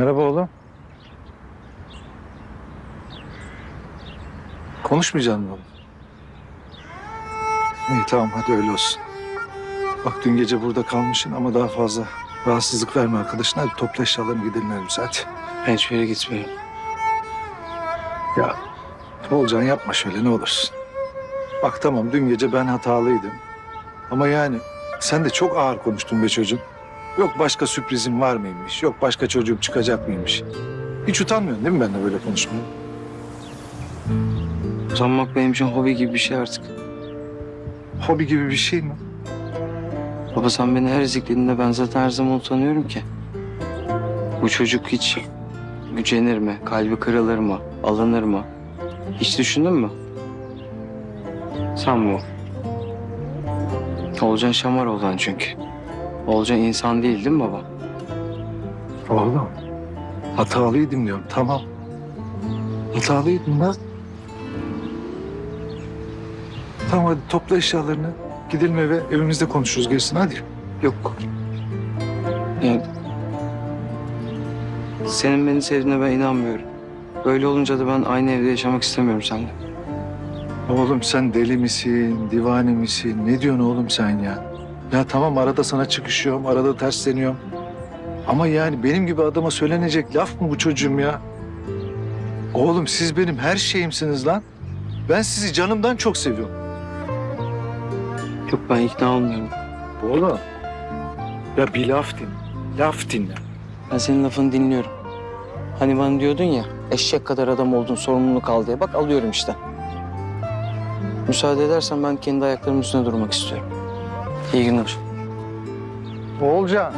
Merhaba oğlum. Konuşmayacaksın mı oğlum? İyi tamam hadi öyle olsun. Bak dün gece burada kalmışsın ama daha fazla rahatsızlık verme arkadaşına. Hadi topla eşyalarını gidelim evimize hadi. Ben hiçbir yere gitmiyorum. Ya Olcan yapma şöyle ne olursun. Bak tamam dün gece ben hatalıydım. Ama yani sen de çok ağır konuştun be çocuğum. Yok başka sürprizim var mıymış? Yok başka çocuğum çıkacak mıymış? Hiç utanmıyorsun değil mi benimle böyle konuşmaya? Uzanmak benim için hobi gibi bir şey artık. Hobi gibi bir şey mi? Baba sen beni her eziklediğinde ben zaten her zaman utanıyorum ki. Bu çocuk hiç gücenir mi? Kalbi kırılır mı? Alınır mı? Hiç düşündün mü? Sen bu. Olcan şamar olan çünkü. Olcan insan değil değil mi baba? Oğlum hatalıydım diyorum tamam. Hatalıydım da. Tamam hadi topla eşyalarını. Gidelim eve evimizde konuşuruz gerisini hadi. Yok. Yani senin beni sevdiğine ben inanmıyorum. Böyle olunca da ben aynı evde yaşamak istemiyorum seninle. Oğlum sen deli misin, divane misin? Ne diyorsun oğlum sen ya? Ya tamam arada sana çıkışıyorum, arada tersleniyorum. Ama yani benim gibi adama söylenecek laf mı bu çocuğum ya? Oğlum siz benim her şeyimsiniz lan. Ben sizi canımdan çok seviyorum. Yok ben ikna olmuyorum. Oğlum. Ya bir laf dinle. Laf dinle. Ben senin lafını dinliyorum. Hani bana diyordun ya eşek kadar adam oldun sorumluluk al diye. Bak alıyorum işte. Müsaade edersen ben kendi ayaklarımın üstüne durmak istiyorum. İyi günler. Oğulcan.